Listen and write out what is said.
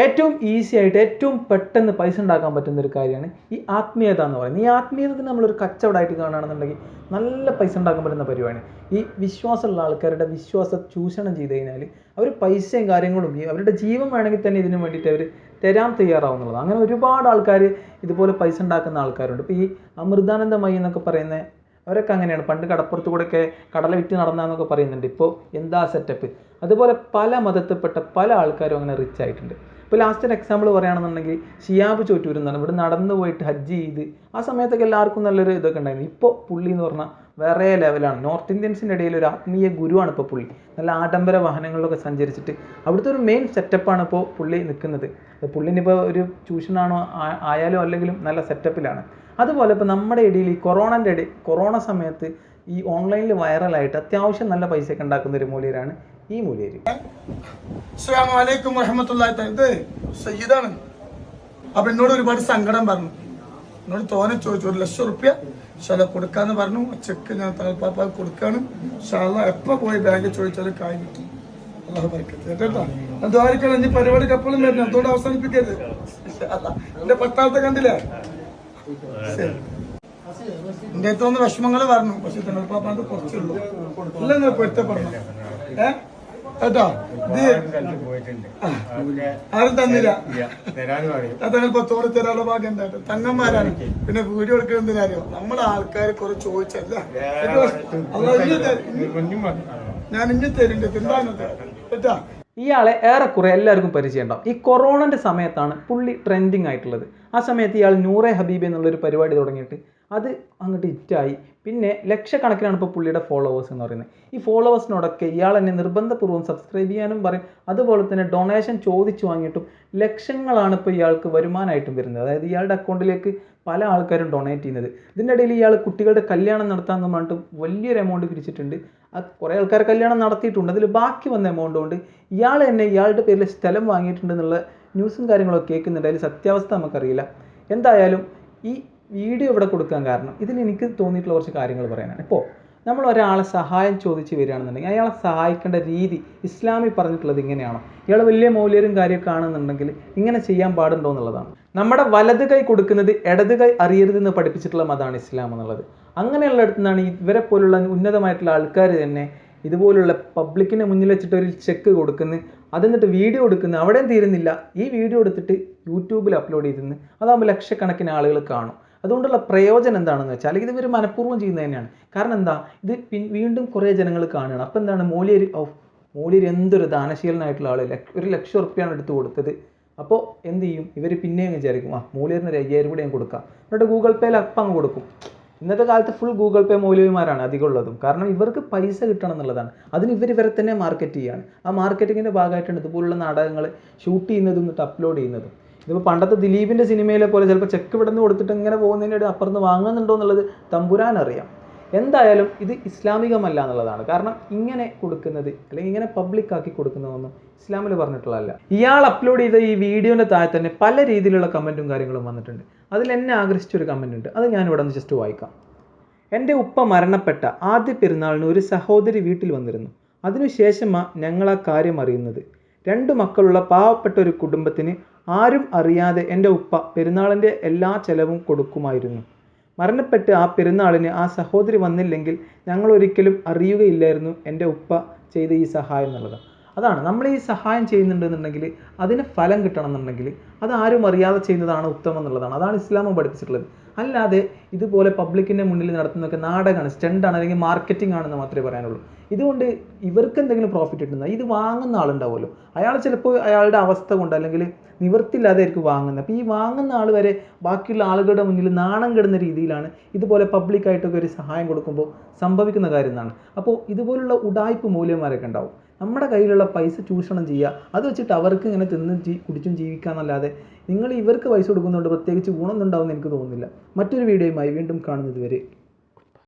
ഏറ്റവും ഈസി ആയിട്ട് ഏറ്റവും പെട്ടെന്ന് പൈസ ഉണ്ടാക്കാൻ പറ്റുന്ന ഒരു കാര്യമാണ് ഈ ആത്മീയത എന്ന് പറയുന്നത്. ഈ ആത്മീയത നമ്മളൊരു കച്ചവടമായിട്ട് കാണുകയാണെന്നുണ്ടെങ്കിൽ നല്ല പൈസ ഉണ്ടാക്കാൻ പറ്റുന്ന പരിപാടിയാണ്. ഈ വിശ്വാസമുള്ള ആൾക്കാരുടെ വിശ്വാസ ചൂഷണം ചെയ്ത് കഴിഞ്ഞാൽ അവർ പൈസയും കാര്യങ്ങളും അവരുടെ ജീവൻ വേണമെങ്കിൽ തന്നെ ഇതിനു വേണ്ടിയിട്ട് അവർ തരാൻ തയ്യാറാവുന്നുള്ളത് അങ്ങനെ ഒരുപാട് ആൾക്കാർ ഇതുപോലെ പൈസ ഉണ്ടാക്കുന്ന ആൾക്കാരുണ്ട്. ഇപ്പോൾ ഈ അമൃതാനന്ദമയി എന്നൊക്കെ പറയുന്ന അവരൊക്കെ അങ്ങനെയാണ്. പണ്ട് കടപ്പുറത്ത് കൂടെയൊക്കെ കടല വിറ്റ് നടന്നാന്നൊക്കെ പറയുന്നുണ്ട്. ഇപ്പോൾ എന്താ സെറ്റപ്പ് അതുപോലെ പല മതത്തിൽപ്പെട്ട പല ആൾക്കാരും അങ്ങനെ റിച്ച് ആയിട്ടുണ്ട്. ഇപ്പോൾ ലാസ്റ്റ് ഒരു എക്സാമ്പിൾ പറയുകയാണെന്നുണ്ടെങ്കിൽ ഷിയാബ് ചോറ്റൂർ എന്നാണ് ഇവിടെ നടന്നു പോയിട്ട് ഹജ്ജ് ചെയ്ത് ആ സമയത്തൊക്കെ എല്ലാവർക്കും നല്ലൊരു ഇതൊക്കെ ഉണ്ടായിരുന്നു. ഇപ്പോൾ പുള്ളി എന്ന് പറഞ്ഞാൽ വേറെ ലെവലാണ് നോർത്ത് ഇന്ത്യൻസിന്റെ ഇടയിൽ ഒരു ആത്മീയ ഗുരുവാണ് ഇപ്പോൾ പുള്ളി. നല്ല ആഡംബര വാഹനങ്ങളിലൊക്കെ സഞ്ചരിച്ചിട്ട് അവിടുത്തെ ഒരു മെയിൻ സെറ്റപ്പാണ് ഇപ്പോൾ പുള്ളി നിൽക്കുന്നത് പുള്ളിനിപ്പോൾ ഒരു ട്യൂഷനാണോ ആയാലും അല്ലെങ്കിലും നല്ല സെറ്റപ്പിലാണ് അതുപോലെ ഇപ്പോൾ നമ്മുടെ ഇടയിൽ ഈ കൊറോണന്റെ ഇടയിൽ കൊറോണ സമയത്ത് ഈ ഓൺലൈനിൽ വൈറലായിട്ട് അത്യാവശ്യം നല്ല പൈസയൊക്കെ ഉണ്ടാക്കുന്ന ഒരു മൂല്യരാണ് ഈ മൂലയിൽ. അപ്പൊ എന്നോട് ഒരുപാട് സങ്കടം പറഞ്ഞു. എന്നോട് തോനെ ചോദിച്ചു ഒരു ലക്ഷം റുപ്യ ശല കൊടുക്കാന്ന് പറഞ്ഞു. ചെക്ക് ഞാൻ തലപ്പാപ്പ കൊടുക്കാണ്. ശാല എപ്പോ പോയി ബാങ്കിൽ ചോദിച്ചാലും കായ് കിട്ടും. അള്ളാഹു ബർക്കത്ത്. കേട്ടോ? എന്തായിരിക്കണം ഇനി പരിപാടിക്ക് എപ്പോഴും വരുന്നു അതോടെ അവസാനിപ്പിക്കരുത്. അല്ലാ. എന്റെ പത്താമത്തെ കണ്ടില്ലേ. എന്റെ അടുത്തൊന്ന് വിഷമങ്ങൾ പറഞ്ഞു. പക്ഷെ തണുപ്പാപ്പാണ്ട് കുറച്ചുള്ളൂ. നിങ്ങൾ പൊരുത്തപ്പെടണം. ഏ? കേട്ടോ. ആരും തന്നില്ല. അതാണ് പത്തോടെ തരാനുള്ള ഭാഗ്യം എന്താ? തങ്ങന്മാരാണ്. പിന്നെ വീഡിയോ എടുക്കുന്ന അറിയോ നമ്മുടെ ആൾക്കാർ കുറെ ചോദിച്ചല്ല. ഞാൻ ഇനി തരുന്നുണ്ട് തിന്നാനത് കേട്ടാ? ഇയാളെ ഏറെക്കുറെ എല്ലാവർക്കും പരിചയം ഉണ്ടാവും ഈ കൊറോണന്റെ സമയത്താണ് പുള്ളി ട്രെൻഡിങ് ആയിട്ടുള്ളത്. ആ സമയത്ത് ഇയാൾ നൂറെ ഹബീബ് എന്നുള്ളൊരു പരിപാടി തുടങ്ങിയിട്ട് അത് അങ്ങോട്ട് ഹിറ്റായി പിന്നെ ലക്ഷക്കണക്കിനാണ് ഇപ്പോൾ പുള്ളിയുടെ ഫോളോവേഴ്സ് എന്ന് പറയുന്നത്. ഈ ഫോളോവേഴ്സിനോടൊക്കെ ഇയാൾ എന്നെ നിർബന്ധപൂർവം സബ്സ്ക്രൈബ് ചെയ്യാനും പറയും. അതുപോലെ തന്നെ ഡൊണേഷൻ ചോദിച്ചു വാങ്ങിയിട്ടും ലക്ഷങ്ങളാണ് ഇപ്പോൾ ഇയാൾക്ക് വരുമാനമായിട്ടും വരുന്നത്. അതായത് ഇയാളുടെ അക്കൗണ്ടിലേക്ക് പല ആൾക്കാരും ഡൊണേറ്റ് ചെയ്യുന്നത്. ഇതിന്റെ ഇടയിൽ ഇയാൾ കുട്ടികളുടെ കല്യാണം നടത്താമെന്ന് പറഞ്ഞിട്ട് വലിയൊരു എമൗണ്ട് പിരിച്ചിട്ടുണ്ട്. അത് കുറേ ആൾക്കാർ കല്യാണം നടത്തിയിട്ടുണ്ട്. അതിൽ ബാക്കി വന്ന എമൗണ്ട് കൊണ്ട് ഇയാൾ തന്നെ ഇയാളുടെ പേരിൽ സ്ഥലം വാങ്ങിയിട്ടുണ്ട് എന്നുള്ള ന്യൂസും കാര്യങ്ങളൊക്കെ കേൾക്കുന്നുണ്ട്. അതിൽ സത്യാവസ്ഥ നമുക്കറിയില്ല. എന്തായാലും ഈ വീഡിയോ ഇവിടെ കൊടുക്കാൻ കാരണം ഇതിൽ എനിക്ക് തോന്നിയിട്ടുള്ള കുറച്ച് കാര്യങ്ങൾ പറയാനാണ്. ഇപ്പോൾ നമ്മൾ ഒരാളെ സഹായം ചോദിച്ച് വരികയാണെന്നുണ്ടെങ്കിൽ അയാളെ സഹായിക്കേണ്ട രീതി ഇസ്ലാമിൽ പറഞ്ഞിട്ടുള്ളത് ഇങ്ങനെയാണോ? ഇയാൾ വലിയ മൗല്യരും കാര്യമൊക്കെ ആണെന്നുണ്ടെങ്കിൽ ഇങ്ങനെ ചെയ്യാൻ പാടുണ്ടോ എന്നുള്ളതാണ്. നമ്മുടെ വലത് കൈ കൊടുക്കുന്നത് ഇടത് കൈ അറിയരുതെന്ന് പഠിപ്പിച്ചിട്ടുള്ള മതമാണ് ഇസ്ലാം എന്നുള്ളത്. അങ്ങനെയുള്ള നിന്നാണ് ഇവരെ പോലുള്ള ഉന്നതമായിട്ടുള്ള ആൾക്കാർ തന്നെ ഇതുപോലുള്ള പബ്ലിക്കിന് മുന്നിൽ വെച്ചിട്ട് ഒരു ചെക്ക് കൊടുക്കുന്നു. അതെന്നിട്ട് വീഡിയോ എടുക്കുന്നു. അവിടെയും തീരുന്നില്ല. ഈ വീഡിയോ എടുത്തിട്ട് യൂട്യൂബിൽ അപ്ലോഡ് ചെയ്തിരുന്നു അതാകുമ്പോൾ ലക്ഷക്കണക്കിന് ആളുകൾ കാണും. അതുകൊണ്ടുള്ള പ്രയോജനം എന്താണെന്ന് വെച്ചാൽ ഇത് ഇവർ മനഃപൂർവം ചെയ്യുന്നത് തന്നെയാണ്. കാരണം എന്താ? ഇത് വീണ്ടും കുറേ ജനങ്ങൾ കാണുകയാണ്. അപ്പോൾ എന്താണ്? മൂല്യര് ഓ മൂല്യര് എന്തൊരു ദാനശീലനായിട്ടുള്ള ആൾ ഒരു ലക്ഷം ഉറുപ്പ്യാണ് എടുത്തു കൊടുത്തത്. അപ്പോൾ എന്ത് ചെയ്യും? ഇവർ പിന്നെയും വിചാരിക്കും ആ മൂല്യറിന് ഒരു അയ്യായിരം കൂടെ ഞാൻ കൊടുക്കാം. എന്നിട്ട് ഗൂഗിൾ പേയിൽ അപ്പം അങ്ങ് കൊടുക്കും. ഇന്നത്തെ കാലത്ത് ഫുൾ ഗൂഗിൾ പേ മൂല്യന്മാരാണ് അധികം ഉള്ളതും. കാരണം ഇവർക്ക് പൈസ കിട്ടണം എന്നുള്ളതാണ്. അതിന് ഇവർ ഇവരെ തന്നെ മാർക്കറ്റ് ചെയ്യുകയാണ് ആ മാർക്കറ്റിങ്ങിന്റെ ഭാഗമായിട്ടാണ് ഇതുപോലുള്ള നാടകങ്ങൾ ഷൂട്ട് ചെയ്യുന്നതും എന്നിട്ട് അപ്ലോഡ് ചെയ്യുന്നതും. ഇതിപ്പോൾ പണ്ടത്തെ ദിലീപിന്റെ സിനിമയിലെ പോലെ ചിലപ്പോൾ ചെക്ക് ഇവിടെ നിന്ന് കൊടുത്തിട്ട് ഇങ്ങനെ പോകുന്നതിന്റെ അപ്പുറത്ത് വാങ്ങുന്നുണ്ടോ എന്നുള്ളത് തമ്പുരാൻ അറിയാം. എന്തായാലും ഇത് ഇസ്ലാമികമല്ല എന്നുള്ളതാണ്. കാരണം ഇങ്ങനെ കൊടുക്കുന്നത് അല്ലെങ്കിൽ ഇങ്ങനെ പബ്ലിക് ആക്കി കൊടുക്കുന്നതൊന്നും ഇസ്ലാമിൽ പറഞ്ഞിട്ടുള്ളതല്ല. ഇയാൾ അപ്ലോഡ് ചെയ്ത ഈ വീഡിയോന്റെ താഴെ തന്നെ പല രീതിയിലുള്ള കമന്റും കാര്യങ്ങളും വന്നിട്ടുണ്ട്. അതിൽ എന്നെ ആകർഷിച്ച ഒരു കമന്റ് ഉണ്ട്. അത് ഞാൻ ഇവിടെ നിന്ന് ജസ്റ്റ് വായിക്കാം. എന്റെ ഉപ്പ മരണപ്പെട്ട ആദ്യ പെരുന്നാളിന് ഒരു സഹോദരി വീട്ടിൽ വന്നിരുന്നു. അതിനുശേഷമാണ് ഞങ്ങൾ ആ കാര്യം അറിയുന്നത്. രണ്ട് മക്കളുള്ള പാവപ്പെട്ട ഒരു കുടുംബത്തിന് ആരും അറിയാതെ എന്റെ ഉപ്പ പെരുന്നാളിന്റെ എല്ലാ ചെലവും കൊടുക്കുമായിരുന്നു. മരണപ്പെട്ട് ആ പെരുന്നാളിന് ആ സഹോദരി വന്നില്ലെങ്കിൽ ഞങ്ങൾ ഒരിക്കലും അറിയുകയില്ലായിരുന്നു എന്റെ ഉപ്പ ചെയ്ത ഈ സഹായം എന്നുള്ളത്. അതാണ് നമ്മൾ ഈ സഹായം ചെയ്യുന്നുണ്ടെന്നുണ്ടെങ്കിൽ അതിന് ഫലം കിട്ടണം എന്നുണ്ടെങ്കിൽ അത് ആരും അറിയാതെ ചെയ്യുന്നതാണ് ഉത്തമം എന്നുള്ളതാണ്. അതാണ് ഇസ്ലാമും പഠിപ്പിച്ചിട്ടുള്ളത്. അല്ലാതെ ഇതുപോലെ പബ്ലിക്കിന്റെ മുന്നിൽ നടത്തുന്നതൊക്കെ നാടകമാണ് സ്റ്റണ്ടാണ് അല്ലെങ്കിൽ മാർക്കറ്റിംഗ് ആണെന്ന് മാത്രമേ പറയാനുള്ളൂ. ഇതുകൊണ്ട് ഇവർക്ക് എന്തെങ്കിലും പ്രോഫിറ്റ് കിട്ടുന്ന? ഇത് വാങ്ങുന്ന ആളുണ്ടാവുമല്ലോ. അയാൾ ചിലപ്പോൾ അയാളുടെ അവസ്ഥ കൊണ്ട് അല്ലെങ്കിൽ നിവർത്തില്ലാതെ ആയിരിക്കും വാങ്ങുന്നത്. അപ്പോൾ ഈ വാങ്ങുന്ന ആൾ വരെ ബാക്കിയുള്ള ആളുകളുടെ മുന്നിൽ നാണം കെടുന്ന രീതിയിലാണ് ഇതുപോലെ പബ്ലിക്കായിട്ടൊക്കെ ഒരു സഹായം കൊടുക്കുമ്പോൾ സംഭവിക്കുന്ന കാര്യം എന്നാണ് അപ്പോൾ ഇതുപോലുള്ള ഉടായ്പ മൂല്യന്മാരൊക്കെ ഉണ്ടാവും. നമ്മുടെ കയ്യിലുള്ള പൈസ ചൂഷണം ചെയ്യുക അത് വെച്ചിട്ട് അവർക്ക് ഇങ്ങനെ തിന്നും ജീ കുടിച്ചും ജീവിക്കാമെന്നല്ലാതെ നിങ്ങൾ ഇവർക്ക് പൈസ കൊടുക്കുന്നതുകൊണ്ട് പ്രത്യേകിച്ച് ഗുണമൊന്നും ഉണ്ടാവുമെന്ന് എനിക്ക് തോന്നുന്നില്ല. മറ്റൊരു വീഡിയോയുമായി വീണ്ടും കാണുന്നത് വരെ